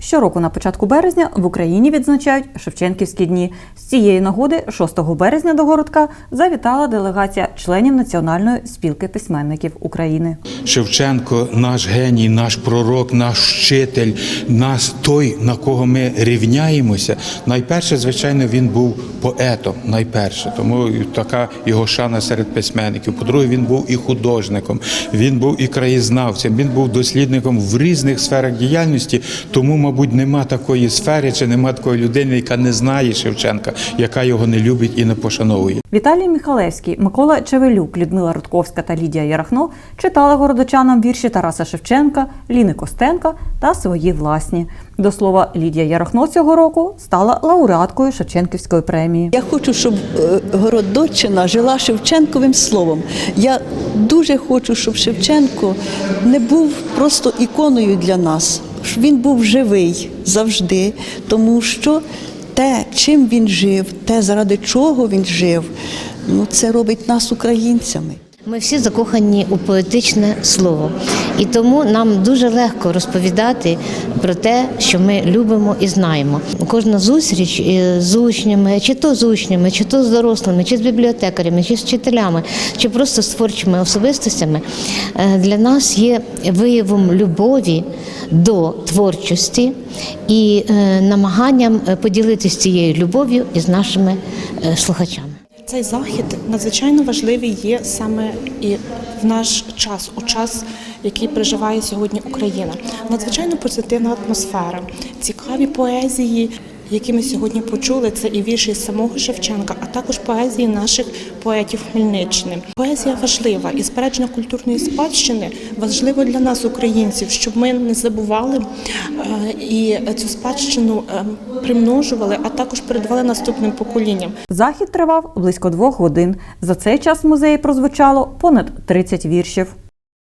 Щороку на початку березня в Україні відзначають Шевченківські дні. З цієї нагоди 6 березня до городка завітала делегація членів Національної спілки письменників України. Шевченко наш геній, наш пророк, наш вчитель, нас той, на кого ми рівняємося. Найперше, звичайно, він був поетом. Найперше, тому така його шана серед письменників. По-друге, він був і художником, він був і краєзнавцем, він був дослідником в різних сферах діяльності. Тому, мабуть, нема такої сфери чи нема такої людини, яка не знає Шевченка, яка його не любить і не пошановує. Віталій Михалевський, Микола Чевелюк, Людмила Рудковська та Лідія Ярахно читали городочанам вірші Тараса Шевченка, Ліни Костенка та свої власні. До слова, Лідія Ярахно цього року стала лауреаткою Шевченківської премії. Я хочу, щоб е, Городоччина жила Шевченковим словом. Я дуже хочу, щоб Шевченко не був просто іконою для нас, він був живий завжди, тому що те, чим він жив, те, заради чого він жив, ну це робить нас українцями. Ми всі закохані у поетичне слово, і тому нам дуже легко розповідати про те, що ми любимо і знаємо. Кожна зустріч е, з учнями, чи то з учнями, чи то з дорослими, чи з бібліотекарями, чи з вчителями, чи просто з творчими особистостями е, для нас є виявом любові до творчості і е, намаганням е, поділитися цією любов'ю із нашими е, слухачами. Цей захід надзвичайно важливий є саме і в наш час, у час, який переживає сьогодні Україна. Надзвичайно позитивна атмосфера, цікаві поезії, які ми сьогодні почули. Це і вірші самого Шевченка, а також поезії наших поетів Хмельниччини. Поезія важлива і збереження культурної спадщини важливо для нас, українців, щоб ми не забували е, і цю спадщину е, примножували, а також передавали наступним поколінням. Захід тривав близько двох годин. За цей час в музеї прозвучало понад 30 віршів.